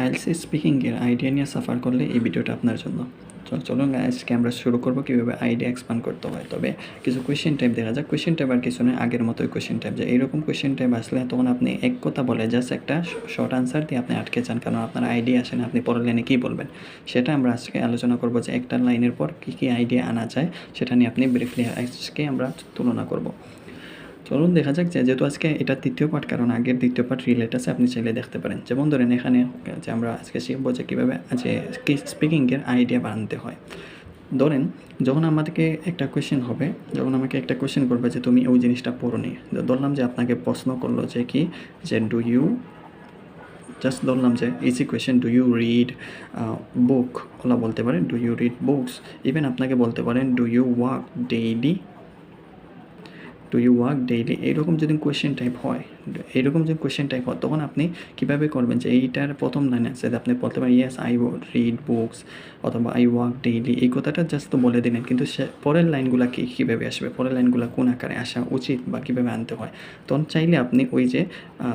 ILC স্পিকিংয়ের idea নিয়ে suffer করলে এই ভিডিওটা আপনার জন্য। চল, চলুন আজকে আমরা শুরু করব কীভাবে আইডিয়া এক্সপান্ড করতে হয়। তবে কিছু কোয়েশ্চেন টাইপ দেখা যাক। কোয়েশ্চেন টাইপ আর কিছু নয়, আগের মতোই কোয়েশ্চেন টাইপ যে এইরকম কোয়েশ্চেন টাইপ আসলে তখন আপনি এক কথা বলে জাস্ট একটা শর্ট আনসার দিয়ে আপনি আটকে যান। কারণ আপনার আইডিয়া আসে না, আপনি পরের লাইনে কী বলবেন? সেটা আমরা আজকে আলোচনা করব যে একটা লাইনের পর কী কী আইডিয়া আনা যায়, সেটা নিয়ে আপনি ব্রিফলি আজকে আমরা তুলনা করব। চলুন দেখা যাক যেহেতু আজকে এটা তৃতীয় পার্ট কারণ আগের দ্বিতীয় পার্ট রিলেট আছে, আপনি চাইলে দেখতে পারেন। যেমন ধরেন এখানে, যে আমরা আজকে শিখব যে কীভাবে যে স্পিকিংয়ের আইডিয়া বানাতে হয়। ধরেন, যখন আমাদেরকে একটা কোয়েশ্চেন হবে, যখন আমাকে একটা কোয়েশ্চেন করবে যে তুমি ওই জিনিসটা পড়ো নি ধরলাম যে আপনাকে প্রশ্ন করল যে কি, যে ডু ইউ জাস্ট ধরলাম যে easy question do you read book OLA বলতে পারেন do you read books even আপনাকে বলতে পারেন do you walk daily do you work daily এইরকম যদি কোয়েশ্চেন টাইপ হয় এইরকম যদি কোয়েশ্চেন টাইপ হয়, তখন আপনি কীভাবে করবেন যে এইটার প্রথম লাইন আছে আপনি বলতে পারেন ইয়েস আই রিড বুকস অথবা আই ওয়ার্ক ডেইলি এই কথাটা জাস্ট তো বলে দিলেন। কিন্তু সে, পরের লাইনগুলো কী, কীভাবে আসবে? পরের লাইনগুলো কোন আকারে আসা উচিত বা কীভাবে আনতে হয়? তখন চাইলে আপনি ওই যে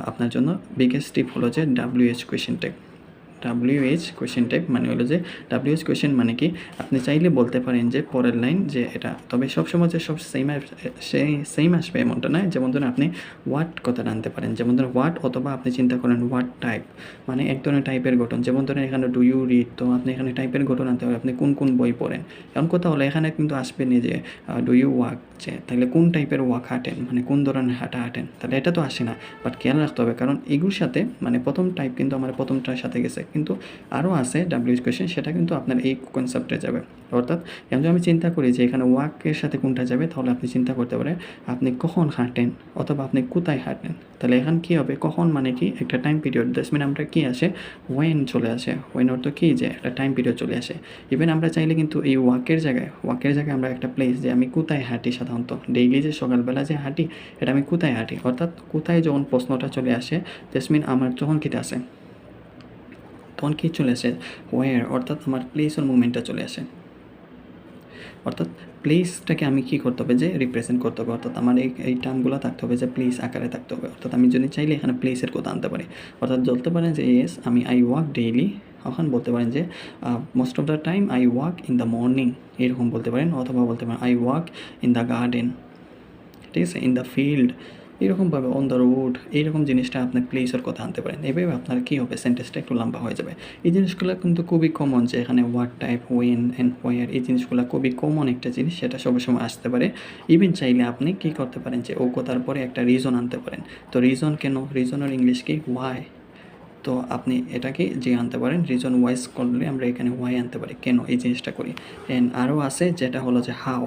আপনার জন্য বিগেস্ট টিপ হলো যে WH question type WH question type মানে হলো যে ডাব্লিউএইচ কোয়েশ্চেন মানে কি? আপনি চাইলে বলতে পারেন যে পরের লাইন যে এটা। তবে সবসময় যে সব সেম সেম আসবে এমনটা নয়। যেমন ধরুন আপনি ওয়াট কথাটা আনতে পারেন। যেমন ধরুন ওয়াট অথবা আপনি চিন্তা করেন ওয়াট টাইপ মানে এক ধরনের টাইপের গঠন। যেমন ধরেন এখানে ডু ইউ রিড তো আপনি এখানে টাইপের গঠন আনতে হবে। আপনি কোন কোন বই পড়েন? এমন কথা হলো এখানে কিন্তু আসবে নি যে ডু ইউ ওয়াক যে তাহলে কোন টাইপের ওয়াক হাঁটেন? মানে কোন ধরনের হাঁটা হাঁটেন? তাহলে এটা তো আসে না। বাট খেয়াল রাখতে হবে। কারণ এগুলোর সাথে মানে প্রথম টাইপ কিন্তু আমার প্রথমটার সাথে গেছে। কিন্তু আরও আছে ডাব্লিউএইচ কোয়েশ্চেন সেটা কিন্তু আপনার এই কনসেপ্টে যাবে। অর্থাৎ এখন আমি চিন্তা করি যে এখানে ওয়াকের সাথে কোনটা যাবে, তাহলে আপনি চিন্তা করতে পারেন, আপনি কখন হাঁটেন অথবা আপনি কোথায় হাঁটেন তাহলে এখন কী হবে? কখন মানে কি? একটা টাইম পিরিয়ড দ্যাটস মিন আমরা কী আসে? ওয়েন চলে আসে। ওয়েন অর্থ কী? যে একটা টাইম পিরিয়ড চলে আসে। ইভেন আমরা চাইলে কিন্তু এই ওয়াকের জায়গায় ওয়াকের জায়গায় আমরা একটা প্লেস যে আমি কোথায় হাঁটি সাধারণত? ডেইলি যে সকালবেলা যে হাঁটি, এটা আমি কোথায় হাঁটি? অর্থাৎ কোথায় যখন প্রশ্নটা চলে আসে দ্যাটস মিন আমার যখন কীটা আসে? তখন কী চলে আসে ওয়ার অর্থাৎ আমার প্লেস ওর মুভমেন্টটা চলে আসে। অর্থাৎ প্লেসটাকে আমি কী করতে হবে, যে রিপ্রেজেন্ট করতে হবে, অর্থাৎ আমার এই এই টার্মগুলো থাকতে হবে, যে প্লেস আকারে থাকতে হবে। অর্থাৎ আমি যদি চাইলে এখানে প্লেসের কথা আনতে পারি। অর্থাৎ বলতে পারেন যে ইয়েস আমি আই ওয়াক ডেইলি এখন বলতে পারেন যে most of the time I walk in the morning এরকম বলতে পারেন, অথবা বলতে পারেন I walk in the garden ঠিক আছে ইন দ্য ফিল্ড এরকমভাবে অন দ্য রোড এইরকম জিনিসটা আপনি প্লেসের কথা আনতে পারেন। এভাবে আপনার কী হবে? সেন্টেন্সটা একটু লম্বা হয়ে যাবে। এই জিনিসগুলো কিন্তু খুবই কমন যে এখানে word type when and where এই জিনিসগুলো খুবই কমন একটা জিনিস, সেটা সবসময় আসতে পারে। ইভেন চাইলে আপনি কী করতে পারেন যে ও কথার পরে একটা রিজন আনতে পারেন। তো রিজন কেন? রিজনের ইংলিশ কি? ওয়াই তো আপনি এটাকে যে আনতে পারেন রিজন ওয়াইজ করলে আমরা এখানে ওয়াই আনতে পারি, কেন এই জিনিসটা করি। অ্যান্ড আরও আছে যেটা হলো যে হাও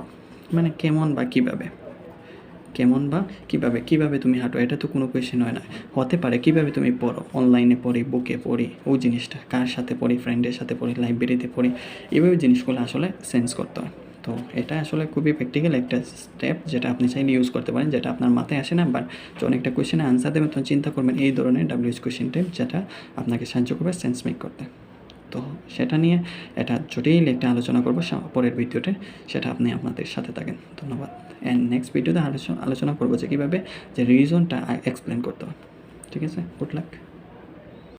মানে কেমন বা কীভাবে। কেমন বা কীভাবে কীভাবে তুমি হাঁটো? এটা তো কোনো কোয়েশ্চেন হয় না। হতে পারে, কীভাবে তুমি পড়ো? অনলাইনে পড়ি বুকে পড়ি, ওই জিনিসটা। কার সাথে পড়ি? ফ্রেন্ডের সাথে পড়ি লাইব্রেরিতে পড়ি, এইভাবে জিনিসগুলো আসলে সেন্স করতে হয়। তো এটা আসলে খুবই প্র্যাকটিক্যাল একটা স্টেপ যেটা আপনি চাইলে ইউজ করতে পারেন, যেটা আপনার মাথায় আসে না বাট যখন একটা কোয়েশ্চেনে আনসার দেবেন তখন চিন্তা করবেন এই ধরনের ডাব্লিউএস কোয়েশ্চেন টাইপ যেটা আপনাকে সাহায্য করবে সেন্স মেক করতে। তো সেটা নিয়ে এটা জটিল একটা আলোচনা করব পরের ভিডিওতে। সেটা আপনি আপনাদের সাথে থাকেন। ধন্যবাদ। অ্যান্ড নেক্সট ভিডিওতে আলোচনা আলোচনা করব যে কীভাবে যে রিজনটা এক্সপ্লেন করতে হবে ঠিক আছে? Good luck